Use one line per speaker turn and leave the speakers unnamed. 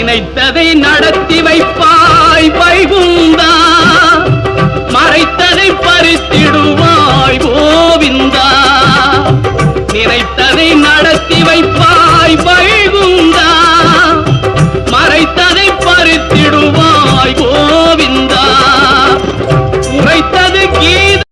நினைத்ததை நடத்தி வைப்பாய் வைகுந்தா. மறைத்ததை பறித்திடுவாய் கோவிந்தா. நினைத்ததை நடத்தி வைப்பாய் பை